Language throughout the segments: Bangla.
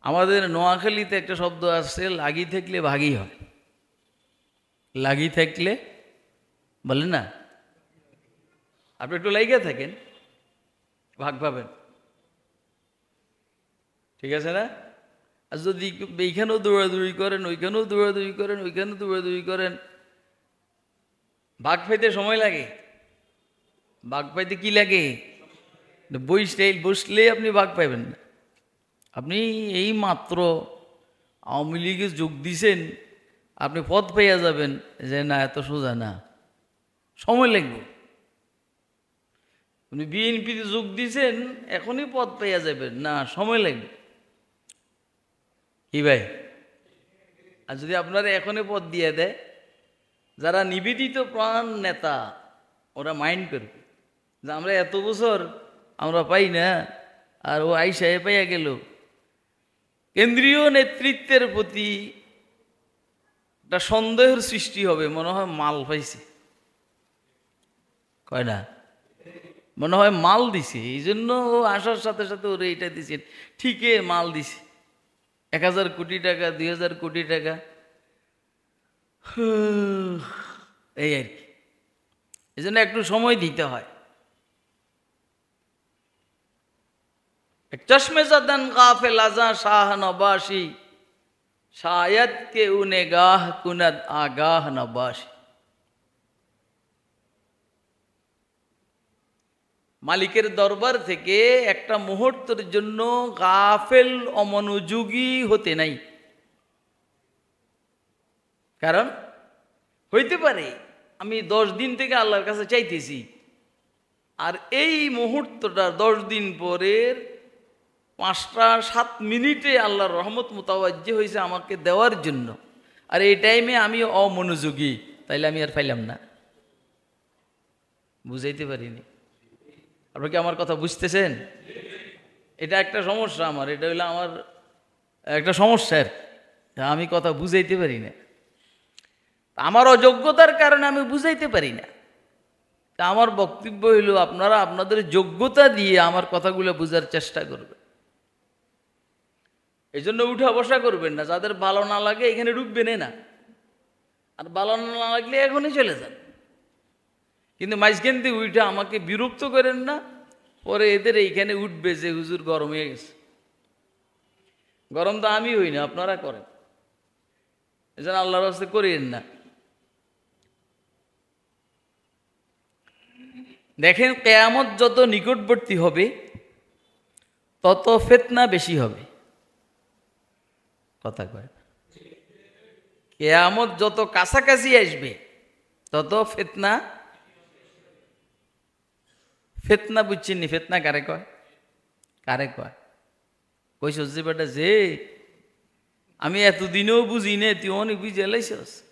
আমাদের নোয়াখালীতে একটা শব্দ আসছে, লাগি থাকলে ভাগই হয়। লাগি থাকলে, বলেন না? আপনি একটু লাইগা থাকেন, ভাগ পাবেন। ঠিক আছে না? আর যদি এইখানেও দৌড়াদৌড়ি করেন, ওইখানেও দৌড়াদৌড়ি করেন, ওইখানেও দৌড়াদৌড়ি করেন, ভাগ পাইতে সময় লাগে। ভাগ পাইতে কি লাগে? বই স্টাইল বসলে আপনি ভাগ পাইবেন না। আপনি এই মাত্র আওয়ামী লীগে যোগ দিছেন, আপনি পদ পাইয়া যাবেন যে না, এত সোজা না। সময় লাগবে। আপনি বিএনপিতে যোগ দিছেন, এখনই পদ পাইয়া যাবেন। না, সময় লাগবে। কি ভাই? আর যদি আপনারা এখনই পদ দিয়ে দেয়, যারা নিবেদিত প্রাণ নেতা, ওরা মাইন্ড করবে যে আমরা এত বছর আমরা পাই না, আর ও আইসায় পাইয়া গেল। কেন্দ্রীয় নেতৃত্বের প্রতি একটা সন্দেহের সৃষ্টি হবে, মনে হয় মাল পাইছে। কয় না? মনে হয় মাল দিছে, এই জন্য ও আসার সাথে সাথে ওরে এটা দিছে। ঠিকই মাল দিছে। এক হাজার কোটি টাকা, দুই হাজার কোটি টাকা। এই আর কি। এই জন্য একটু সময় দিতে হয়। চশমে জাদান কাফেল আজা শাহ নবাসী, শায়দ কে উনে গাহ কুনদ আগাহ নবাসী। মালিকের দরবার থেকে একটা মুহূর্তের জন্য গাফেল অমনোযোগী হতে নাই। কারণ, হইতে পারে, আমি দশ দিন থেকে আল্লাহর কাছে চাইতেছি। আর এই মুহূর্তটা দশ দিন পরের পাঁচটা সাত মিনিটে আল্লাহর রহমত মোতাবাজ্য হয়েছে আমাকে দেওয়ার জন্য। আর এই টাইমে আমি অমনোযোগী, তাইলে আমি আর পাইলাম না। বুঝাইতে পারিনি। আপনি কি আমার কথা বুঝতেছেন? এটা একটা সমস্যা আমার, এটা হইল আমার একটা সমস্যার। আমি কথা বুঝাইতে পারি না। আমার অযোগ্যতার কারণে আমি বুঝাইতে পারি না। তা আমার বক্তব্য হইল, আপনারা আপনাদের যোগ্যতা দিয়ে আমার কথাগুলো বোঝার চেষ্টা করবেন। এই জন্য উঠা বসা করবেন না, যাদের ভালো না লাগে এখানে ঢুকবেন না। আর ভালো না লাগলে এখনই চলে যান। কিন্তু মাঝখান দিয়ে উঠে আমাকে বিরক্ত করেন না, পরে এদের এইখানে উঠবে যে হুজুর গরম হয়ে গেছে। গরম তো আমি হই না, আপনারা করেন। এজন্য আল্লাহর রাস্তে করিয়েন না। দেখেন কেয়ামত যত নিকটবর্তী হবে, তত ফেতনা বেশি হবে। কথা কয়। কেয়ামত যত কাছাকাছি আসবে, তত ফেতনা ফেতনা বুঝছেন নি, ফেতনা কারে কয়? কারে কয়? কই সজ্জি বেটা, যে, আমি এতদিনেও বুঝি নে, তুই অনেক বুঝে লাইছস।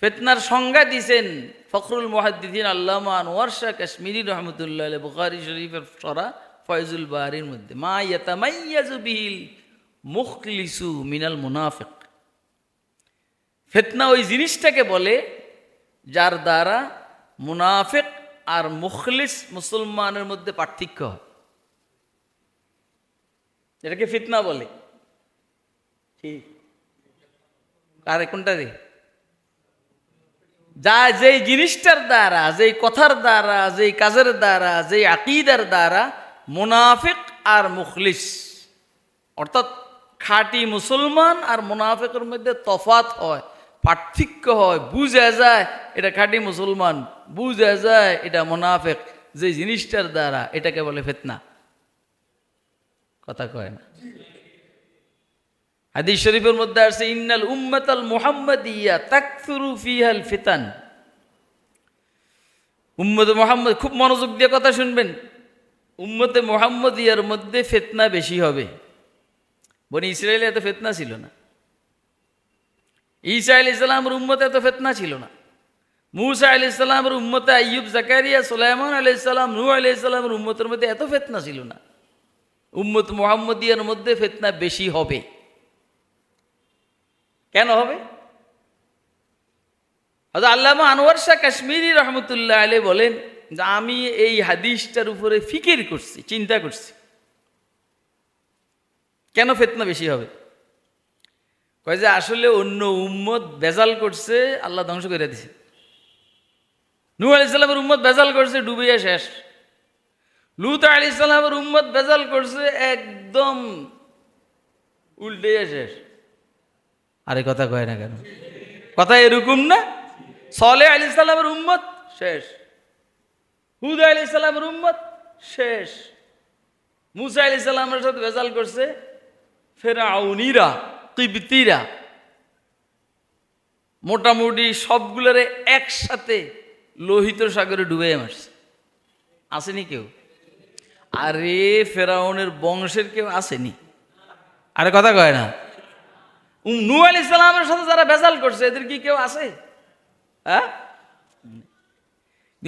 ফেতনার সংজ্ঞা দিছেন ফখরুল মহাদ্দিন আল্লামা আনোয়ার শাহ কাশ্মীরি রহমতুল্লাহ বুখারী শরীফের সরা ফয়জুল বাহারির মধ্যে। মা ইয়াতামাইয়াজু বিহিল মুখলিসু মিনাল মুনাফিক। ফেতনা ওই জিনিসটাকে বলে যার দ্বারা মুনাফিক আর মুখলিস মুসলমানের মধ্যে পার্থক্য হয়। এটাকে ফিতনা বলে। ঠিক। কারে কোনটা রে? যা যেই জিনিসটার দ্বারা, যেই কথার দ্বারা, যেই কাজের দ্বারা, যেই আকিদার দ্বারা মুনাফিক আর মুখলিস। অর্থাৎ খাঁটি মুসলমান আর মুনাফিকের মধ্যে তফাত হয়, পার্থক্য হয়, বুঝা যায়, এটা খাঁটি মুসলমান, বুঝা যায়, এটা মুনাফিক। যে জিনিসটার দ্বারা এটাকে বলে ফেতনা। কথা কয় না। হাদিস শরীফের মধ্যে আছে ইন্নাল উম্মাতাল মুহাম্মাদিয়া তাকথুরু ফিহাল ফিতান। উম্মত মোহাম্মদ, খুব মনোযোগ দিয়ে কথা শুনবেন। উম্মতে মোহাম্মদিয়ার মধ্যে ফেতনা বেশি হবে। বনি ইসরায়েলে এত ফেতনা ছিল না। ঈসা আলি ইসলামের উম্মতে এত ফেতনা ছিল না। মুসা আলি ইসলামের উম্মতে আইয়ুব জাকারিয়া, সুলাইমান আলি ইসলাম নূ আলি ইসলামের উম্মতের মধ্যে এত ফেতনা ছিল না। উম্মত মোহাম্মদিয়ার মধ্যে ফেতনা বেশি হবে। কেন হবে? হয়তো আল্লামা আনোয়ার শাহ কাশ্মীরি রহমতুল্লাহ আলী বলেন যে, আমি এই হাদিসটার উপরে ফিকির করছি, চিন্তা করছি। কেন ফেতনা বেশি হবে? কয় যে আসলে অন্য উম্মত বেজাল করছে, আল্লাহ ধ্বংস করে দিছে। নূ আলি সাল্লামের উম্মত বেজাল করছে, ডুবিয়ে শেষ। লুত আলি সাল্লামের উম্মত বেজাল করছে, একদম উল্টে শেষ। আরে কথা কয় না কেন? কথা এরকম না? সলে আলি সাল্লামের উম্মত শেষ। হুদ আলি সাল্লামের উম্মত শেষ। মুসা আলি সাল্লামের সাথে বেজাল করছে ফেরাউনিরা তিবতিরা মোটামুটি সবগুলোরে একসাথে লোহিত সাগরে ডুবে মারছে। আসেনি কেউ? আরে ফেরাউনের বংশের কেউ আসেনি। আরে কথা কয় না। নূহ আলি সালামের সাথে যারা বেজাল করছে, এদের কি কেউ আছে? হ্যাঁ?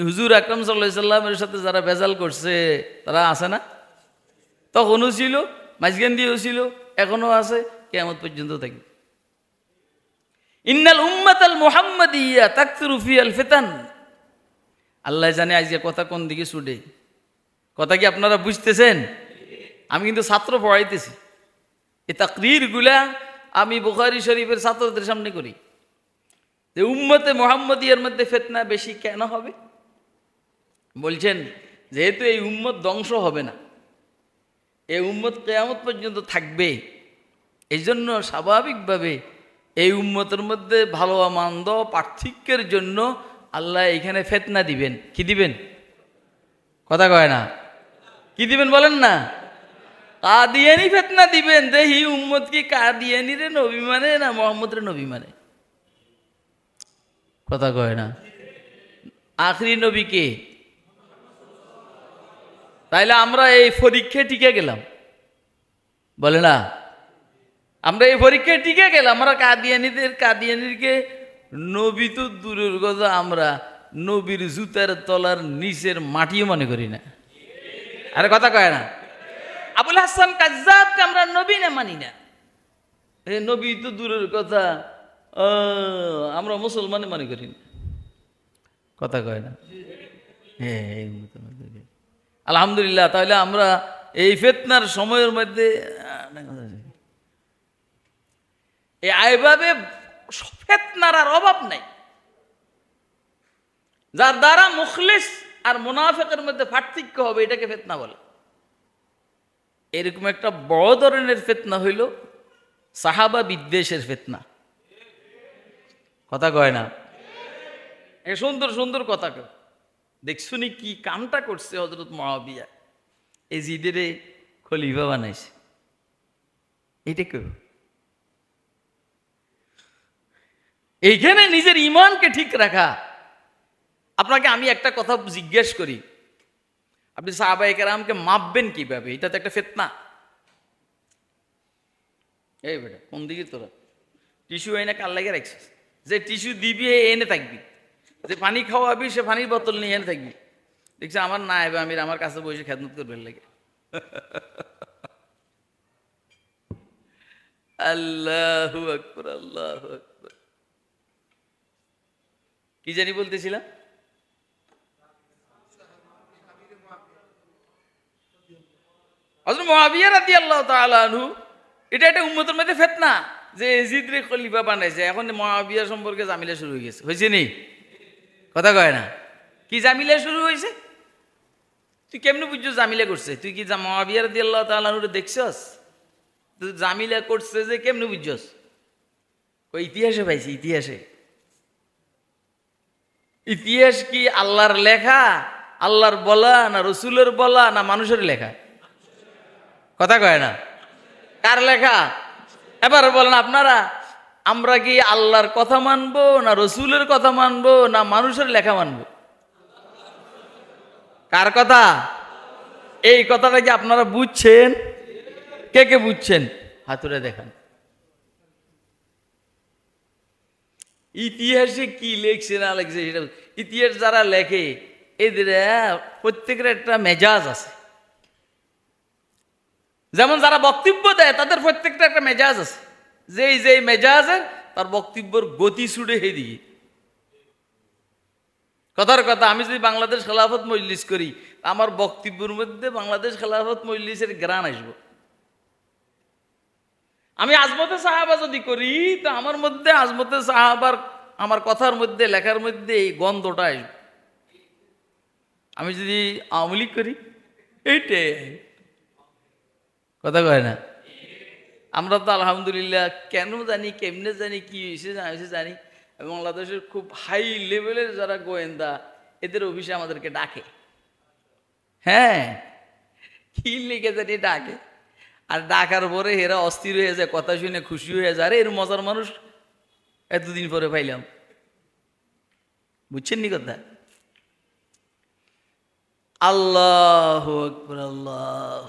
হুজুর আকরম সাল্লাহ সাথে যারা বেজাল করছে, তারা আছে না? তখনও ছিল, মাঝখান দিয়েও ছিল। এখনও আছে কেমন পর্যন্ত থাকি ইন্নাল উম্মাত আল মুহাম্মাদিয়া তাকতুরু ফি আল ফেতান। আল্লাহ জানে আজকে কথা কোন দিকে ছুটে। কথা কি আপনারা বুঝতেছেন? আমি কিন্তু ছাত্র পড়াইতেছি। এই তাকরিরগুলা আমি বুখারি শরীফের ছাত্রদের সামনে করি। যে উম্মতে মোহাম্মদিয়ার মধ্যে ফেতনা বেশি কেন হবে? বলছেন, যেহেতু এই উম্মত ধ্বংস হবে না। এই উম্মত কেয়ামত পর্যন্ত থাকবে। এই জন্য স্বাভাবিকভাবে এই উম্মতের মধ্যে ভালো, মন্দ, পার্থক্যের জন্য আল্লাহ এখানে ফেতনা দিবেন। কি দিবেন? কথা কয় না। কি দিবেন বলেন না? কাদিয়ানি ফেতনা দিবেন। দেখি উম্মত কি কাদিয়ানি রে নবী মানে না মোহাম্মদ রে নবী মানে? কথা কয় না। আখরি নবী কে? তাইলে আমরা এই পরীক্ষায় টিকে গেলাম। বলে না, আমরা এই পরীক্ষায় টিকে গেলাম। আমরা কাদিয়ানিদের, কাদিয়ানিরকে, নবী তো দূরের কথা, আমরা নবীর জুতার তলার নিচের মাটিও মনে করি না। আরে কথা কয় না। আবুল হাসান কাজ্জাবকে আমরা নবী না মানি না। এ নবী তো দূরের কথা আমরা মুসলমানে মনে করি না। কথা কয় না। হ্যাঁ। আলহামদুলিল্লাহ, তাহলে আমরা এই ফেতনার সময়ের মধ্যে এই এইভাবে ফেতনার আর অভাব নাই। যার দ্বারা মুখলিস আর মুনাফেকের মধ্যে পার্থক্য হবে, এটাকে ফেতনা বলে। এরকম একটা বড় ধরনের ফেতনা হইল সাহাবা বিদ্বেষের ফেতনা। কথা কয় না? এ সুন্দর সুন্দর কথা কেউ দেখছুনি কি কামটা করছে হজরত মহাবিয়া এই জিদেরে খলিফা বানাইছে। এটা কেউ এইখানে নিজের ইমানকে ঠিক রাখা। আপনাকে আমি একটা কথা জিজ্ঞেস করি। আপনি সাহাবা একরামকে মাপবেন কীভাবে? এটা তো একটা ফেতনা। এই বেটা, কোন দিকে তোরা? টিস্যু এনে কাল লাগে রাখছিস? যে টিস্যু দিবি এনে থাকবি। যে পানি খাওয়াবি, সে পানির বোতল নিয়ে এনে থাকবি। দেখছি আমার না, এবার আমি আমার কাছে বসে খেদমত করবে লাগে। আল্লাহ আকবর আল্লাহ আকবর। কি জানি বলতেছিলাম? যে খলিফা বানাইছে। এখন মহাবিয়া সম্পর্কে জামিলা শুরু হয়ে গেছে। হয়েছে নি? কথা কয় না। কি জামিলা শুরু হয়েছে তুই কেমনি বুঝছ জামিলা করছে? তুই কি জা- মহাবিয়া রাদি আল্লাহ তালুরে দেখছস? তুই জামিলা করছে যে কেমনে বুঝছস? ওই ইতিহাসে পাইছি, ইতিহাসে। ইতিহাস কি আল্লাহর লেখা, আল্লাহর বলা, না রসুলের বলা, না মানুষের লেখা? কথা কয় না। কার লেখা? এবার বলেন আপনারা। আমরা কি আল্লাহর কথা মানবো, না রসুলের কথা মানবো, না মানুষের লেখা মানবো? কার কথা? এই কথাটা কি আপনারা বুঝছেন? কে কে বুঝছেন? হাতুড়ে দেখান। ইতিহাসে কি লেখছে না লেখছে সেটা ইতিহাস যারা লেখে, এদের প্রত্যেকের একটা মেজাজ আছে। যেমন যারা বক্তব্য দেয়, তাদের প্রত্যেকটা একটা মেজাজ আছে। যেই যেই মেজাজের, তার বক্তব্যর গতি ছুটে দিকে কথার কথা, আমি যদি বাংলাদেশ খেলাফত মজলিস করি, আমার বক্তব্যের মধ্যে বাংলাদেশ খেলাফত মজলিসের গ্রান আসব। আমি আজমতে সাহাবা যদি করি, তো আমার মধ্যে আজমতে সাহাবার, আমার কথার মধ্যে, লেখার মধ্যে এই গন্ধটা আসবে। আমি যদি আওয়ামী লীগ করি, এইটাই। কথা কয় না? আমরা তো আলহামদুলিল্লাহ কেন জানি, কেমনে জানি, কি হয়েছে হয়েছে জানি। বাংলাদেশের খুব হাই লেভেলের যারা গোয়েন্দা, এদের অফিসে আমাদেরকে ডাকে। হ্যাঁ কি লিখে জানি ডাকে। আর ডাকার পরে এরা অস্থির হয়ে যায়, কথা শুনে খুশি হয়ে যায়। আরে এর মজার মানুষ এতদিন পরে পাইলাম। বুঝছেন নি কথা? আল্লাহ আল্লাহ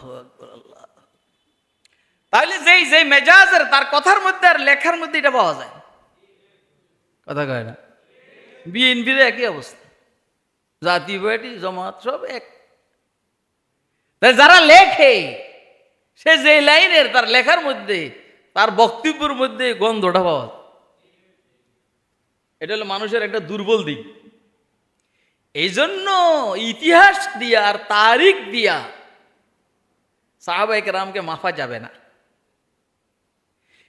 তাহলে যেই যেই মেজাজের, তার কথার মধ্যে আর লেখার মধ্যে এটা পাওয়া যায়। কথা কয় না? বিএনপির একই অবস্থা। জাতি, পার্টি, জমাত সব এক। তাই যারা লেখে, সে যে লাইনের, তার লেখার মধ্যে, তার বক্তব্যের মধ্যে গন্ধটা পাওয়া যায়। এটা হলো মানুষের একটা দুর্বল দিক। এই জন্য ইতিহাস দিয়া আর তারিখ দিয়া সাহাবাহিক রামকে মাফা যাবে না।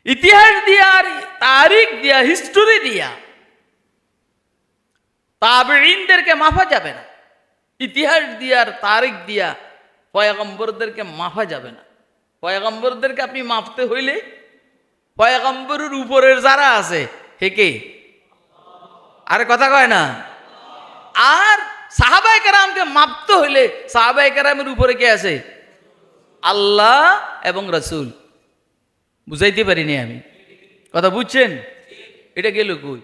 ইতিহাস দিয়া, তারিখ দিয়া হিস্টোরি দিয়া তাবেইনদেরকে মাফা যাবে না। ইতিহাস দিয়া আর তারিখ দিয়া, পয়গম্বরদেরকে মাফা যাবে না। পয়গম্বরদেরকে আপনি মাপতে হইলে, পয়গম্বরের উপরের যারা আছে হেকে আরে কথা কয় না? আর সাহাবাই কারামকে মাপতে হইলে সাহাবাই কারামের উপরে কে আছে? আল্লাহ এবং রসুল। বুঝাইতে পারিনি আমি। কথা বুঝছেন? এটা গেল কই?